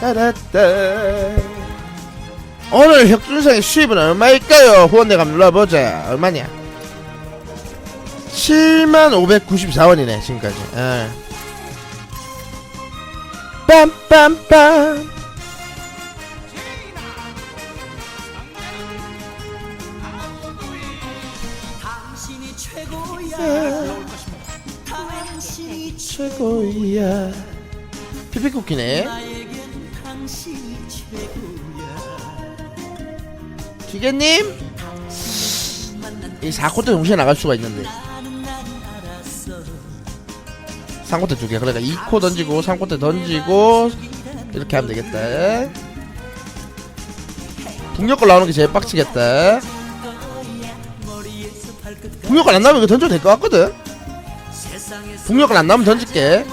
따라따. 오늘 혁준상의 수입은 얼마일까요? 후원대 감 눌러보자. 얼마냐? 7만 594원이네 지금까지. 예. 빰빰빰. 최고야 당신이 최고야. 피피쿠키네 기계님? 이 4코트 동시에 나갈 수가 있는데. 나는 나는 알았어 3코트 두개. 그러니까 2코 던지고 3코트 던지고 이렇게 하면 되겠다. 북녘걸 나오는 게 제일 빡치겠다. 북녘걸 안 나오면 이거 던져도 될 것 같거든? 북녘걸 안 나오면 던질게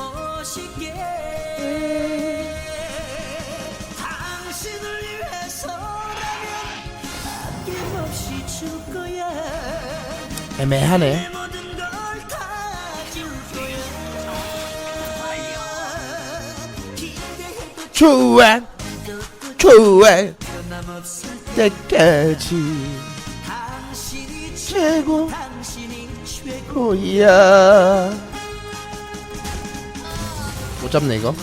애매하네. 좋아. 또 좋아. 때까지. 최고. 당신이 최고 고야. 못 잡네 이거.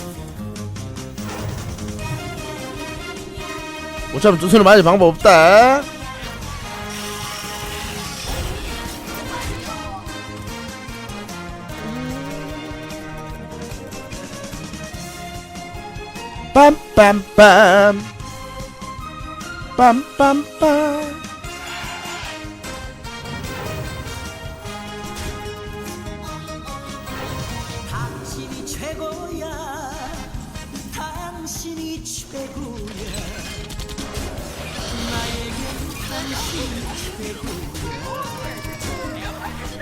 못 잡으면 두 손을 맞을 방법 없다 빰빰빰. 빰빰빰. 당신이 최고야. 당신이 최고야. 나에겐 당신이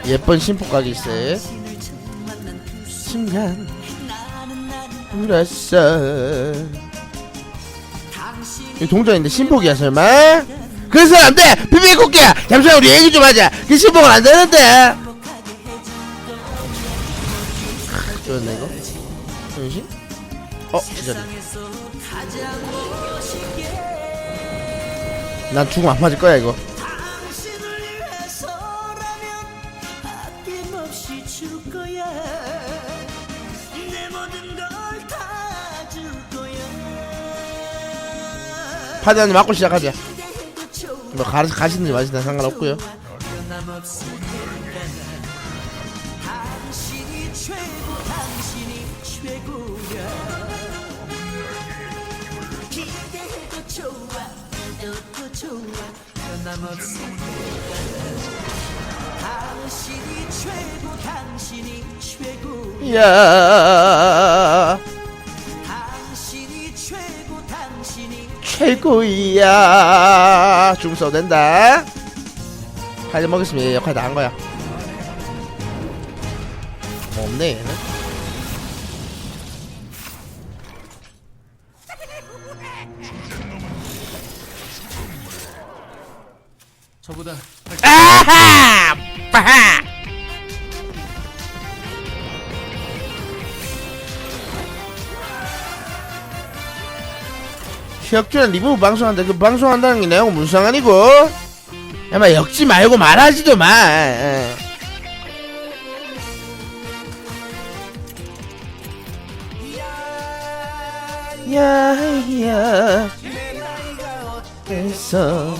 예쁜 심포 가게세 당신을 처음 만난 그 순간 울었어. 이 동전인데 심포기야 설마? 그래서 안돼! 비비국기야! 잠시만 우리 얘기 좀 하자. 그 심포는 안 되는데. 좋았네 이거? 정신? 어 멋있게 난 죽으면 안 맞을 거야 이거. 내 모든 걸 파단이 맞고 시작하자. 뭐 가, 가시는지 마시는 상관없고요. 거야 최고야. 죽음 써도 된다. 하이드 먹겠으면 얘 역할 다 한 거야. 뭐 없네 얘는. 저보다 아하! 빠하! 혁준은 리뷰 방송한다. 그 방송한다는 게 내하고 무슨 상관이고. 야마 엮지 말고 말하지도 마. 예. 야야 어때서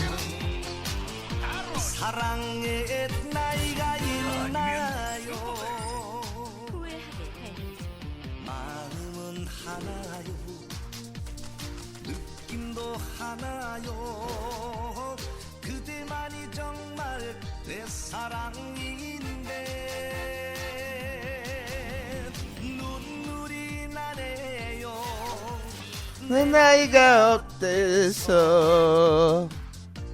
내 나이가 어때서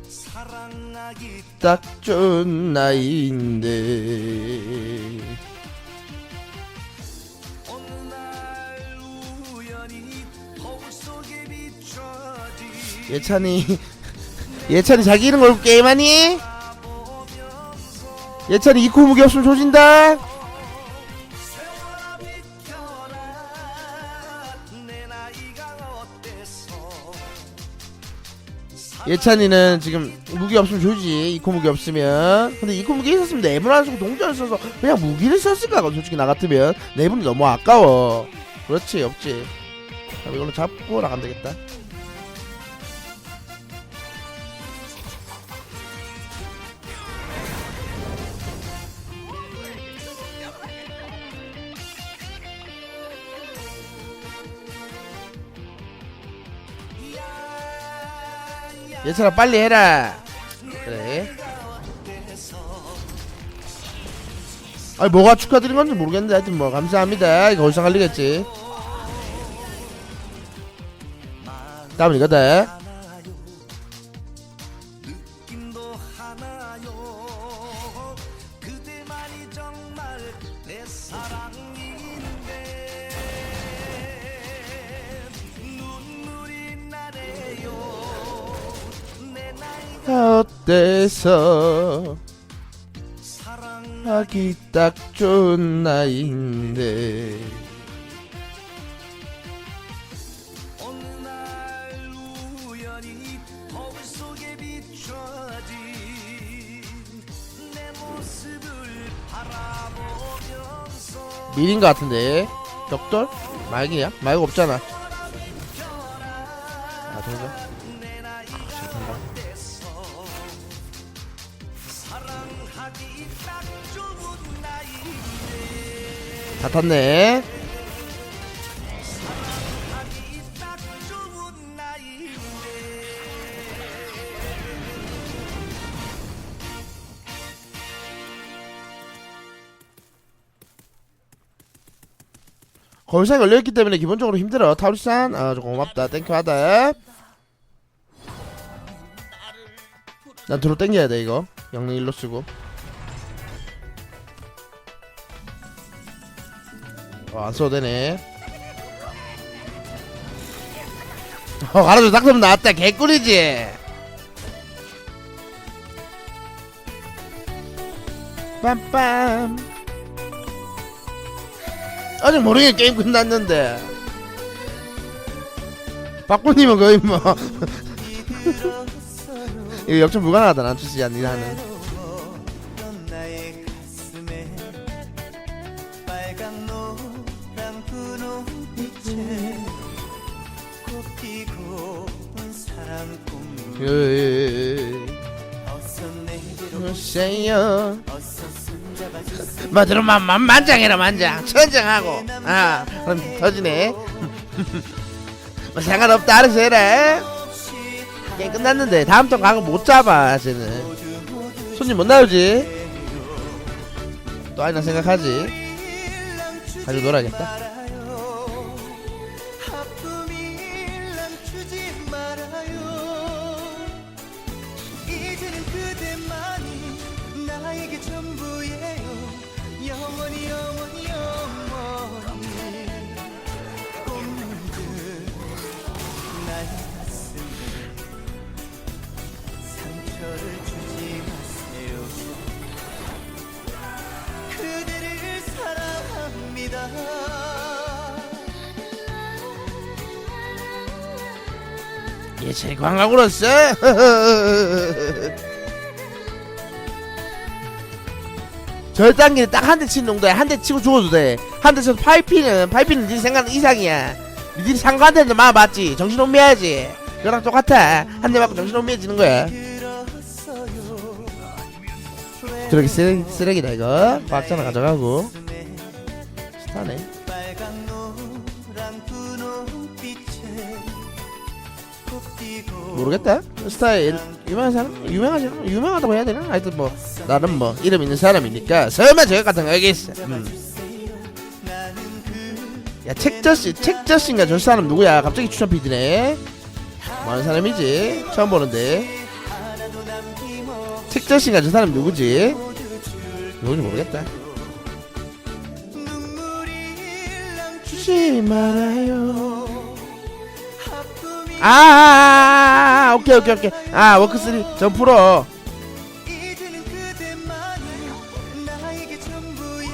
사랑하기 딱 좋은 나이인데 예찬이 예찬이 자기 이름 걸고 게임하니? 예찬이 이 코무기 없으면 조진다 예찬이는 지금 무기 없으면 좋지 이코 무기 없으면. 근데 이코 무기 있었으면 네분 안 쓰고 동전을 써서 그냥 무기를 썼을까 솔직히 나 같으면. 네분이 너무 아까워. 그렇지 없지. 그럼 이걸로 잡고 나가면 되겠다 예찬아 빨리 해라. 그래. 아니 뭐가 축하드린 건지 모르겠는데 하여튼 뭐 감사합니다. 이거 어디서 갈리겠지. 다음은 이거다 어때서 하기 딱 좋은 바라보면서 밀인 것 같은데 벽돌? 말기야? 말고 없잖아 아 동전? 내 나이가 잘 탄다 돼서 사랑하기 딱 좋은 나이인데 다 탔네. 거울상 열려있기 때문에 기본적으로 힘들어 타울산 아좀 고맙다. 땡큐 하다 난 뒤로 땡겨야 돼 이거. 영능 일로 쓰고. 어, 안 써도 되네. 어 알아서 딱 나왔다. 개꿀이지. 빰빰. 아직 모르게 게임 끝났는데. 박군님은 거의 뭐 이거 역전 불가능하다 난 세요 어서 손잡아 주세요 뭐들어 만 만장해라 만장. 천장하고. 아 그럼 터지네. 뭐 상관없다 알아서 해라 게임 끝났는데 다음 턴 각을 못 잡아 쟤는 손님 못 나오지? 또 아니나 생각하지? 가지고 놀아야겠다 예찬이 광각으로써 절단기는 딱 한 대 치는 정도야. 한 대 치고 죽어도 돼한 대 쳐서 파이피는 파이피는 네 생각 이상이야. 상관되는데 마 맞지? 정신 혼미해야지. 그거랑 똑같아. 한 대 맞고 정신 혼미해지는 거야. 쓰레기, 쓰레기다 이거. 박자나 가져가고. 스타네 모르겠다. 스타일 유명한 사람? 유명하지 유명하다고 해야 되나? 하여튼 뭐 나름 뭐 이름 있는 사람이니까 설마 저것 같은 거 하겠어. 음. 나는 그야 책저씨 책저씨인가 저 사람 누구야? 갑자기 추천 피드네. 많은 사람이지? 처음 보는데. 책저씨인가 저 사람 누구지? 누군지 모르겠다. 주지 말아요 하품이 아, 아, 아 오케이 오케이 오케이. 아 워크3 전 풀어. 이제는 그대만이 나에게 전부예요.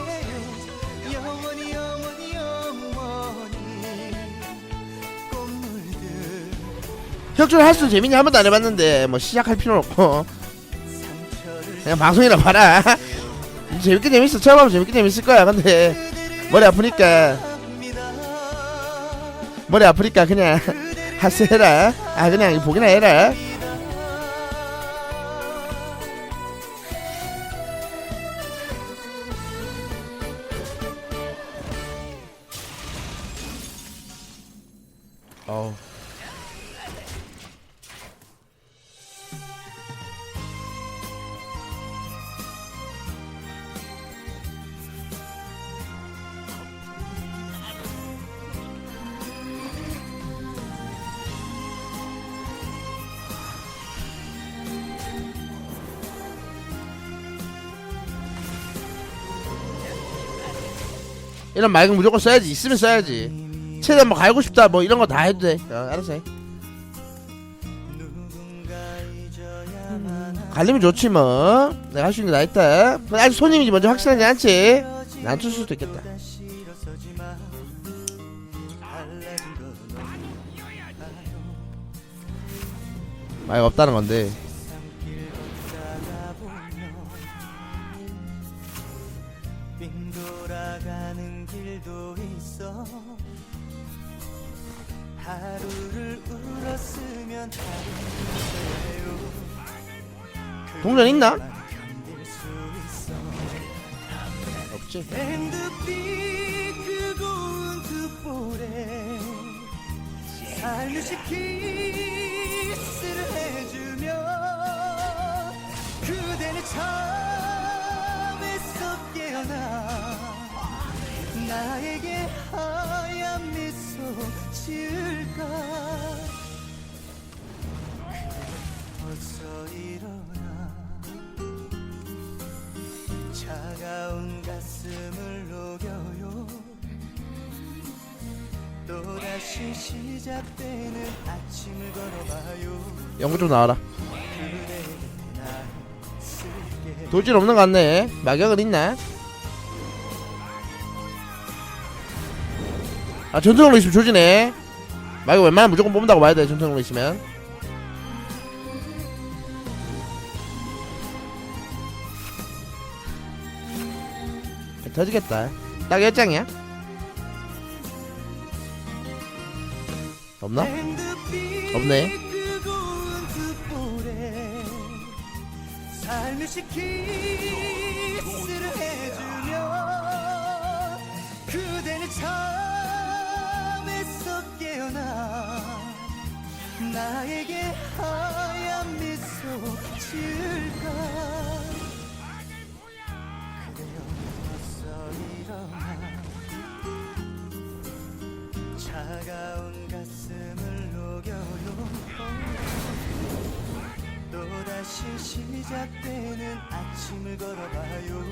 영원히 영원히 영원히 꽃물들. 혁준 할수 재밌냐? 한 번도 안 해봤는데 뭐 시작할 필요는 없고. 그냥 방송이나 봐라. 재밌게 재밌어. 처음 하면 재밌게 재밌을 거야. 근데 머리 아프니까. 머리 아프니까 그냥 하세 해라. 아 그냥 보기나 해라. 어우 이런 말은 무조건 써야지. 있으면 써야지. 최대한 뭐 갈고 싶다 뭐 이런 거 다 해도 돼. 어, 알아서 해. 갈리면 좋지 뭐. 내가 할 수 있는 게다 있다. 근데 아직 손님인지 먼저 확실하지 않지? 난줄 수도 있겠다. 말 없다는 건데 하루를 울었으면 하루 동전 있나? 없지 살며시 키스를 해주며 그대는 잠 나에게 하얀 미소 지을까? 어서 일어나. 차가운 가슴을 녹여요. 또다시 시작되는 아침을 걸어봐요. 연구 좀 나와라. 돌진 없는 거 같네. 막역은 있나? 아 전투력로 있으면 조지네. 막 이거 웬만하면 무조건 뽑는다고 봐야 돼 전투력로 있으면. 터지겠다. 딱 10장이야? 없나? 없네. 그 고운 두 볼에 살며시 키 나에게 하얀 미소 지을까? 그대여 어서 일어나 차가운 가슴을 녹여요. 또다시 시작되는 아침을 걸어봐요.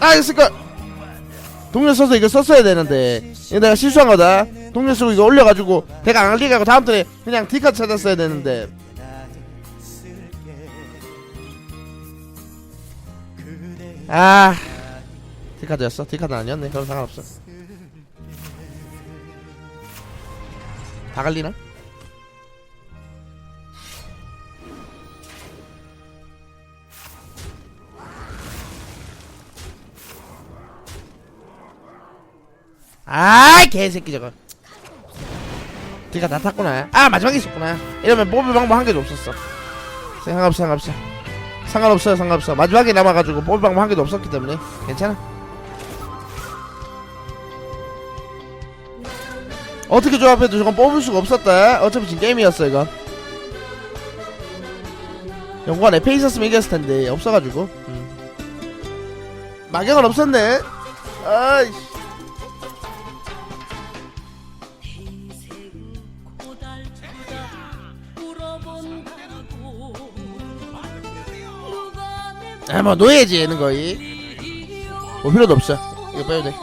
아 이거 동료 써서 이거 썼어야 되는데 이거 내가 실수한 거다. 동료 쓰고 이거 올려가지고 내가 안 하고 다음 턴에 그냥 디카 찾았어야 되는데. 아 디카드였어? 디카드 아니었네. 그럼 상관없어. 다 갈리나? 아 개새끼 저거. 디카 다 탔구나. 아 마지막에 있었구나. 이러면 뽑을 방법 한 개도 없었어. 상관없어 상관없어 상관없어요 상관없어. 마지막에 남아가지고 뽑을 방법 한 개도 없었기 때문에. 괜찮아. 어떻게 조합해도 저건 뽑을 수가 없었다. 어차피 지금 게임이었어 이거. 영관 에페 있었으면 이겼을 텐데 없어가지고. 음. 막역은 없었네. 아이씨 아 뭐 노예지 얘는 거의. 뭐 필요도 없어. 이거 빼도 돼.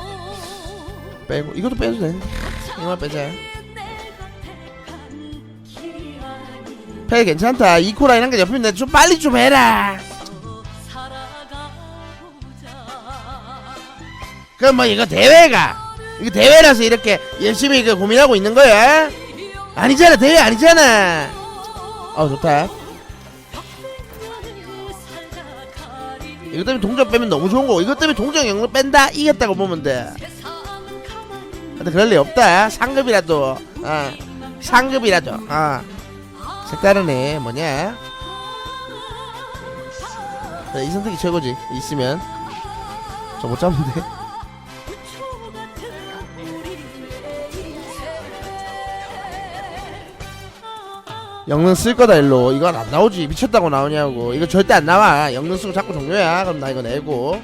빼고 이것도 빼도 돼. 이만 빼자. 패 괜찮다. 이코라인 한게 옆에 있는데 좀 빨리 좀 해라. 그럼 뭐 이거 대회가. 이거 대회라서 이렇게 열심히 그 고민하고 있는 거야. 아니잖아. 대회 아니잖아. 아 좋다 이것 때문에 동전 빼면 너무 좋은 거고 이것 때문에 동전 영능 뺀다? 이겼다고 보면 돼. 근데 그럴 리 없다. 상급이라도 어 상급이라도 어. 색다르네. 뭐냐? 그래, 이 선택이 최고지. 있으면. 저 못 잡는데 영능 쓸 거다 일로. 이건 안 나오지. 미쳤다고 나오냐고. 이거 절대 안 나와. 영능 쓰고 자꾸 종료야. 그럼 나 이거 내고.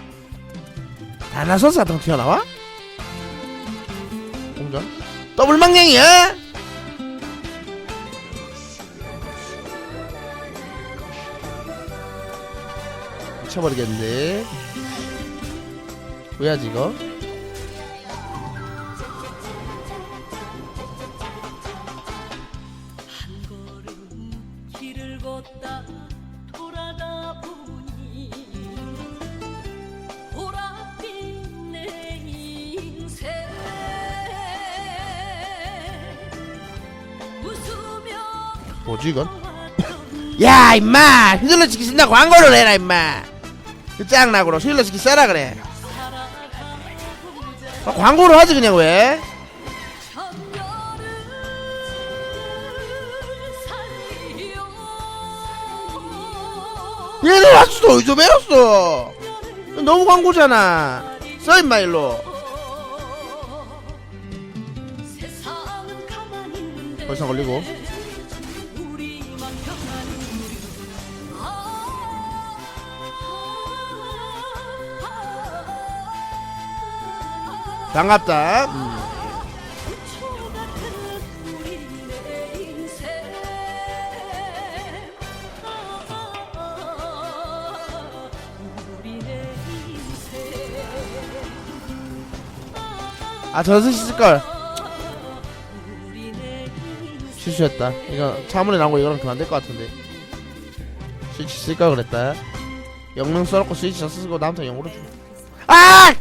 다 나서스 같은 거 튀어나와? 공전? 더블 망령이야? 미쳐버리겠는데. 뭐야지 이거? 뭐지 이건? 야 임마! 휘둘러 치기 쓴다 광고를 해라 임마! 그 짱나고로 휘둘러 치기 써라 그래. 아, 광고를 하지 그냥 왜? 얘네 와수도 어디서 배웠어. 너무 광고잖아. 써 임마 일로. 벌써 걸리고 반갑다. 아내 인생 실수했다. 이거 차문에 나온 거 이거랑 그만 될것 같은데. 스위치 쓸까 그랬다. 영능 써놓고 스위치 쓰고 나한테 영으로 주 아!